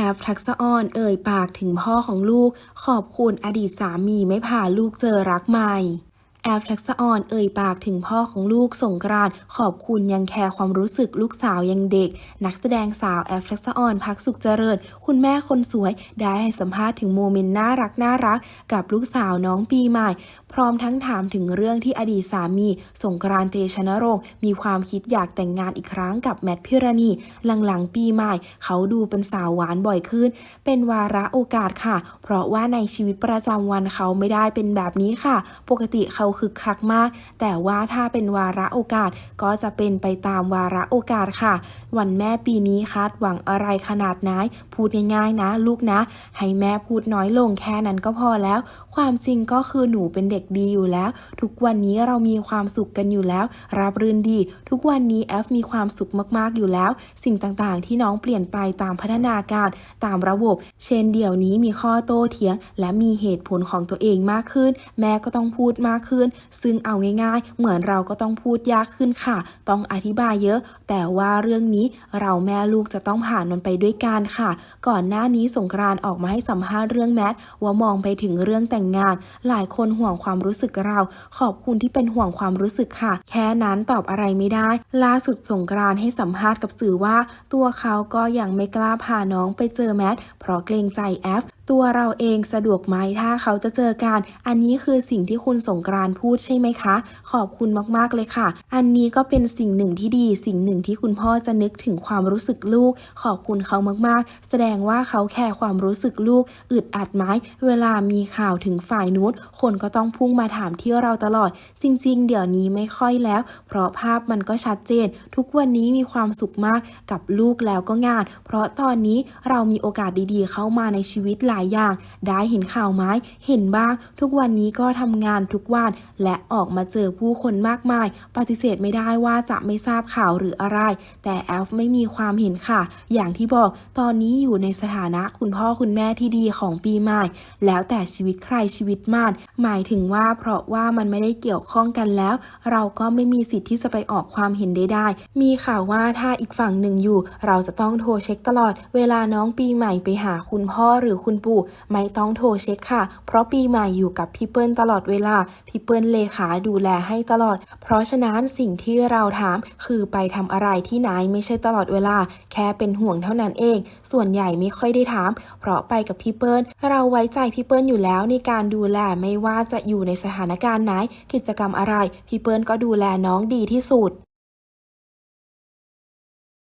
อฟทักษะออนเอ่ยปากถึงพ่อของลูก ขอบคุณอดีตสามีไม่พาลูกเจอรักใหม่ แอฟทักษออนเอ่ยปากถึงพ่อของลูกสงกรานขอบคุณยังแคร์ความรู้สึกลูกสาวยังเด็ก นักแสดงสาวแอฟทักษออนพักสุขเจริญ คุณแม่คนสวย ได้ให้สัมภาษณ์ถึงโมเมนต์น่ารักน่ารัก กับลูกสาวน้องปีใหม่ พร้อมทั้งถามถึงเรื่องที่อดีตสามี สงกรานเตชะนรงค์มีความคิดอยากแต่งงานอีกครั้งกับแมทพิรณีหลังๆปีใหม่ เขาดูเป็นสาวหวานบ่อยขึ้น เป็นวาระโอกาสค่ะ เพราะว่าในชีวิตประจำวันเขาไม่ได้เป็นแบบนี้ค่ะ ปกติเขาคึกคักมาก แต่ว่าถ้าเป็นวาระโอกาสก็จะเป็นไปตามวาระโอกาสค่ะ วันแม่ปีนี้คาดหวังอะไรขนาดไหนพูดง่ายๆนะ ลูกนะ ให้แม่พูดน้อยลงแค่นั้นก็พอแล้ว ความจริงก็คือหนูเป็นเด็กดีอยู่แล้ว ทุกวันนี้เรามีความสุขกันอยู่แล้ว รับรื่นดี ทุกวันนี้แอฟมีความสุขมากๆอยู่แล้ว สิ่งต่างๆ ที่น้องเปลี่ยนไปตามพัฒนาการตามระบบ เช่นเดี๋ยวนี้มีข้อโต้เถียง และมีเหตุผลของตัวเองมากขึ้น แม่ก็ต้องพูดมากขึ้นซึ่งเอาง่าย ๆ เหมือนเราก็ต้องพูดยากขึ้นค่ะ ต้องอธิบายเยอะ แต่ว่าเรื่องนี้เราแม่ลูกจะต้องผ่านมันไปด้วยกันค่ะ ก่อนหน้านี้สงกรานออกมาให้สัมภาษณ์เรื่องแมทว่ามองไปถึงเรื่องแต่งงาน หลายคนห่วงความรู้สึกเรา ขอบคุณที่เป็นห่วงความรู้สึกค่ะ แค่นั้นตอบอะไรไม่ได้ ล่าสุดสงกรานให้สัมภาษณ์กับสื่อว่า ตัวเขาก็ยังไม่กล้าพาน้องไปเจอแมทเพราะเกรงใจแอฟ ตัวเราเองสะดวกไหมถ้าเขาจะเจอกัน อันนี้คือสิ่งที่คุณสงกรานต์พูดใช่ไหมคะ ขอบคุณมากๆเลยค่ะ อันนี้ก็เป็นสิ่งหนึ่งที่ดี สิ่งหนึ่งที่คุณพ่อจะนึกถึงความรู้สึกลูก ขอบคุณเขามากๆ แสดงว่าเขาแคร์ความรู้สึกลูก อึดอัดไหมเวลามีข่าวถึงฝ่ายนู้นคนก็ต้องพุ่งมาถามที่เราตลอด จริง ๆ เดี๋ยวนี้ไม่ค่อยแล้ว เพราะภาพมันก็ชัดเจน ทุกวันนี้มีความสุขมากกับลูกแล้วก็งาน เพราะตอนนี้เรามีโอกาสดีๆ เข้ามาในชีวิตหลายอย่าง ได้เห็นข่าวไหมเห็นบ้าง ทุกวันนี้ก็ทำงานทุกวันและออกมาเจอผู้คนมากมาย ปฏิเสธไม่ได้ว่าจะไม่ทราบข่าวหรืออะไร แต่แอลฟ์ไม่มีความเห็นค่ะ อย่างที่บอกตอนนี้อยู่ในสถานะคุณพ่อคุณแม่ที่ดีของปีใหม่ แล้วแต่ชีวิตใครชีวิตมันหมายถึงว่าเพราะว่ามันไม่ได้เกี่ยวข้องกันแล้ว เราก็ไม่มีสิทธิ์ที่จะไปออกความเห็นใดๆมีข่าวว่าถ้าอีกฝั่งหนึ่งอยู่ เราจะต้องโทรเช็คตลอด เวลาน้องปีใหม่ไปหาคุณพ่อหรือคุณปู่ไม่ต้องโทรเช็คค่ะ เพราะปีใหม่อยู่กับพี่เปิ้ลตลอดเวลา พี่เปิ้ลเลขาดูแลให้ตลอด เพราะฉะนั้นสิ่งที่เราถามคือไปทำอะไรที่ไหนไม่ใช่ตลอดเวลา แค่เป็นห่วงเท่านั้นเอง ส่วนใหญ่ไม่ค่อยได้ถาม เพราะไปกับพี่เปิ้ลเราไว้ใจพี่เปิ้ลอยู่แล้วในการดูแลไม่ว่าจะอยู่ในสถานการณ์ไหน กิจกรรมอะไร พี่เปิ้ลก็ดูแลน้องดีที่สุด